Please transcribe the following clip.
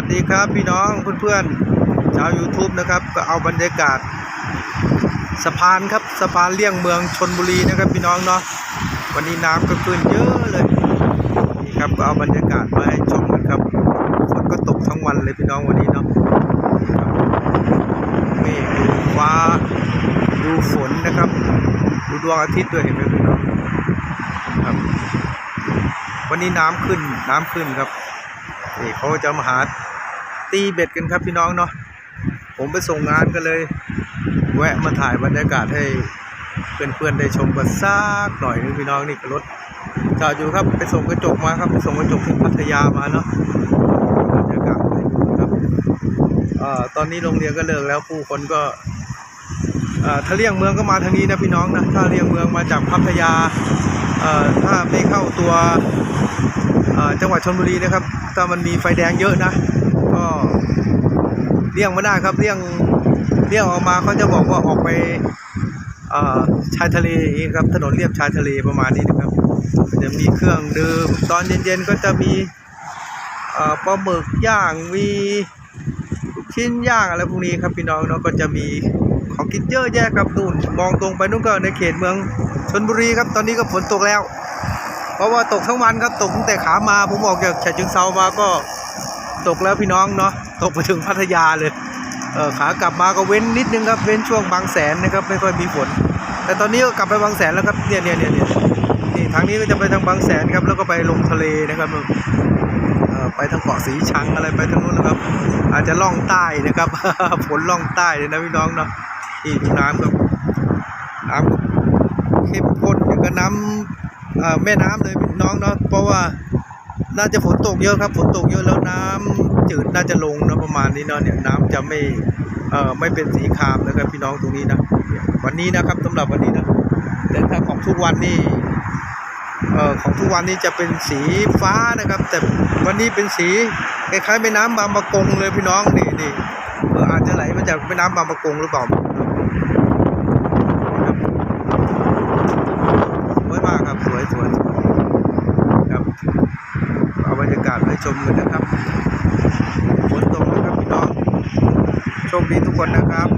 วัสดีครับพี่น้องเพื่อนๆชาว YouTube นะครับ ก็เอาบรรยากาศ สะพานครับสะพานเลี่ยงเมืองชนบุรีนะครับพี่น้องเนาะวันนี้น้ำก็ขึ้นเยอะเลยนี่ครับก็เอาบรรยากาศมาให้ชมกันครับฝนก็ตกทั้งวันเลยพี่น้องวันนี้เนาะนี่ดูฟ้าดูฝนนะครับ ดูดวงอาทิตย์ด้วยเห็นไหมพี่น้องครับ วันนี้น้ำขึ้นน้ำขึ้นครับนี่เขาจะมาหา ตีเบ็ดกันครับพี่น้องเนาะผมไปส่งงานกันเลย แวะมาถ่ายบรรยากาศให้เพื่อนๆได้ชมกันสักหน่อยนึงพี่น้องนี่รถจอดอยู่ครับไปส่งกระจกมาครับไปส่งกระจกที่พัทยามาเนาะบรรยากาศครับอ่อตอนนี้โรงเรียนก็เลิกแล้วผู้คนก็อ่อถ้าเลี่ยงเมืองก็มาทางนี้นะพี่น้องนะถ้าเลี่ยงเมืองมาจากพัทยาอ่อถ้าไม่เข้าตัวอ่อจังหวัดชลบุรีนะครับถ้ามันมีไฟแดงเยอะนะ ก็เลี่ยงไม่ได้ครับเลี่ยงเลี่ยงออกมาเขาจะบอกว่าออกไปชายทะเลครับถนนเลียบชายทะเลประมาณนี้นะครับจะมีเครื่องดื่มตอนเย็นๆก็จะมีปลาหมึกย่างมีชิ้นย่างอะไรพวกนี้ครับพี่น้องเนาะก็จะมีของกินเยอะแยะครับนู่นมองตรงไปนู่นก็ในเขตเมืองชลบุรีครับตอนนี้ก็ฝนตกแล้ว เพราะว่าตกทั้งวันครับตกตั้งแต่ขามาผมออกจากฉะเชิงเซามาก็ ตกแล้วพี่น้องเนาะตกไปถึงพัทยาเลยเออขากลับมาก็เว้นนิดนึงครับเว้นช่วงบางแสนนะครับไม่ค่อยมีฝน แต่ตอนนี้ก็กลับไปบางแสนแล้วครับเนี่ยเนี่ยเนี่ยเนี่ยนี่ทางนี้ก็จะไปทางบางแสนครับแล้วก็ไปลงทะเลนะครับเออไปทางเกาะสีชังอะไรไปทางนู้นนะครับ อาจจะล่องใต้นะครับฝนล่องใต้เลยนะพี่น้องเนาะนี่ดูน้ำครับน้ำเข้มข้นอย่างกับน้ำแม่น้ำเลยพี่น้องเนาะเพราะว่า น่าจะฝนตกเยอะครับฝนตกเยอะแล้วน้ำจืดน่าจะลงนะประมาณนี้เนาะเนี่ยน้ำจะไม่เอ่อไม่เป็นสีครามนะครับพี่น้องตรงนี้นะวันนี้นะครับสำหรับวันนี้นะแต่ถ้าของทุกวันนี่เอ่อของทุกวันนี้จะเป็นสีฟ้านะครับ แต่วันนี้เป็นสีคล้ายๆแม่น้ำบางประกงเลยพี่น้องนี่นี่เอออาจจะไหลมาจากแม่น้ำบางประกงหรือเปล่าสวยมากครับสวยสวยครับเอาบรรยากาศไป ชมกันนะครับฝนตกนะครับพี่น้องโชคดีทุกคนนะครับ